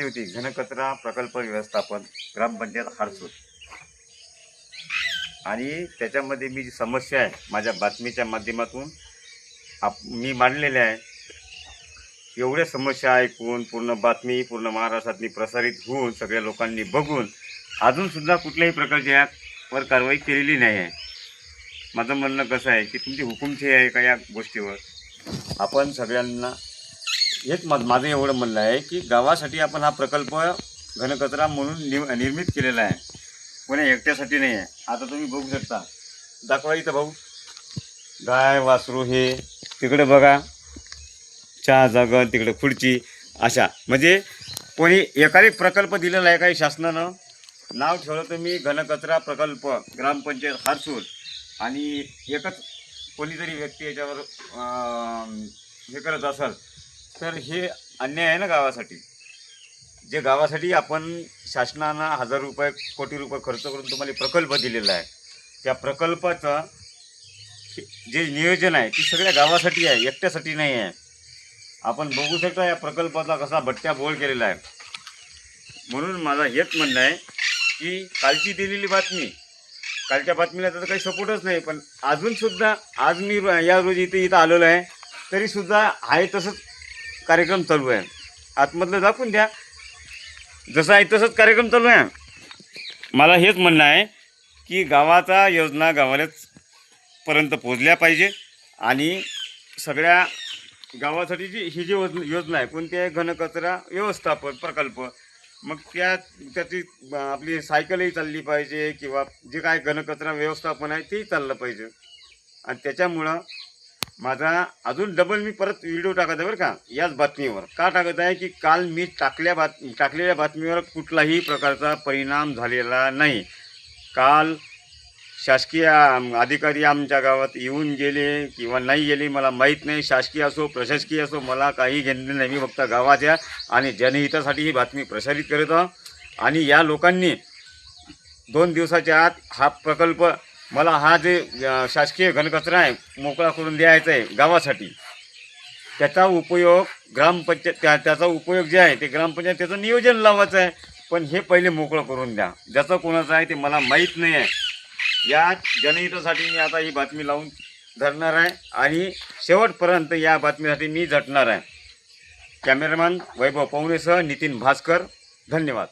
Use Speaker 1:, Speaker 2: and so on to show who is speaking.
Speaker 1: केली होती. घनकचरा प्रकल्प व्यवस्थापन ग्रामपंचायत हारसूर आणि त्याच्यामध्ये मी जी समस्या आहे माझ्या बातमीच्या माध्यमातून आप मी मांडलेल्या आहे. एवढ्या समस्या ऐकून पूर्ण बातमी पूर्ण महाराष्ट्रातली प्रसारित होऊन सगळ्या लोकांनी बघून अजूनसुद्धा कुठल्याही प्रकारच्या यावर कारवाई केलेली नाही आहे. माझं म्हणणं कसं आहे की तुमची हुकुमची आहे का या गोष्टीवर? आपण सगळ्यांना हेच मा माझं एवढं म्हणणं आहे की गावासाठी आपण हा प्रकल्प घनकचरा म्हणून नि निर्मित केलेला आहे. कोणी एकट्यासाठी नाही आहे. आता तुम्ही बघू शकता. दाखवा इथं भाऊ. गाय वासरू हे तिकडे बघा. चहा जागा तिकडे खुर्ची अशा. म्हणजे कोणी एखादी प्रकल्प दिलेला आहे काही शासनानं. नाव ठेवलं तर मी घनकचरा प्रकल्प ग्रामपंचायत हारसूर आणि एकच कोणीतरी व्यक्ती याच्यावर हे करत असाल. तर हे अन्याय आहे ना गावासाठी. जे गावासाठी आपण शासनानं हजार रुपये कोटी रुपये खर्च करून तुम्हाला प्रकल्प दिलेला आहे. त्या प्रकल्पाचं जे नियोजन आहे ते सगळ्या गावासाठी आहे एकट्यासाठी नाही आहे. आपण बघू शकता या प्रकल्पाचा कसा भट्ट्या बोळ केलेला आहे. म्हणून माझा हेच म्हणणं आहे की कालची दिलेली बातमी कालच्या बातमीला त्याचा काही सपोर्टच नाही पण अजूनसुद्धा आज मी या रोजी इथे इथं आलेलो आहे तरीसुद्धा आहे तसंच कार्यक्रम चालू आहे. आतमधलं दाखवून द्या. जसं आहे तसंच कार्यक्रम चालू आहे. मला हेच म्हणणं आहे की गावाचा योजना गावालाच पर्यंत पोचल्या पाहिजे. आणि सगळ्या गावासाठी जी ही जी योजना आहे कोणती आहे घनकचरा व्यवस्थापन प्रकल्प मग त्या त्याची आपली सायकलही चालली पाहिजे किंवा जे काय घनकचरा व्यवस्थापन आहे तेही चाललं पाहिजे. आणि त्याच्यामुळं माझा अजून डबल मी परत व्हिडिओ टाकत आहे बरं का याच बातमीवर. का टाकत आहे की काल मी टाकल्या बात टाकलेल्या बातमीवर कुठलाही प्रकारचा परिणाम झालेला नाही. काल शासकीय अधिकारी आमच्या गावात येऊन गेले किंवा नाही गेले मला माहीत नाही. शासकीय असो प्रशासकीय असो मला काही घेणं नाही. मी फक्त गावाच्या आणि जनहितासाठी ही बातमी प्रसारित करत आहो. आणि या लोकांनी दोन दिवसाच्या आत हा प्रकल्प मला हा जे शासकीय घनकचरा आहे मोकळा करून द्यायचा आहे गावासाठी. त्याचा उपयोग ग्रामपंचायत त्या त्याचा उपयोग जे आहे ते ग्रामपंचायत त्याचं नियोजन लावायचं आहे. पण हे पहिले मोकळं करून द्या. ज्याचं कोणाचं आहे ते मला माहीत नाही आहे. या जनहितासाठी मी आता ही बातमी लावून धरणार आहे. आणि शेवटपर्यंत या बातमीसाठी मी झटणार आहे. कॅमेरामॅन वैभव पवनेसह नितीन भास्कर. धन्यवाद.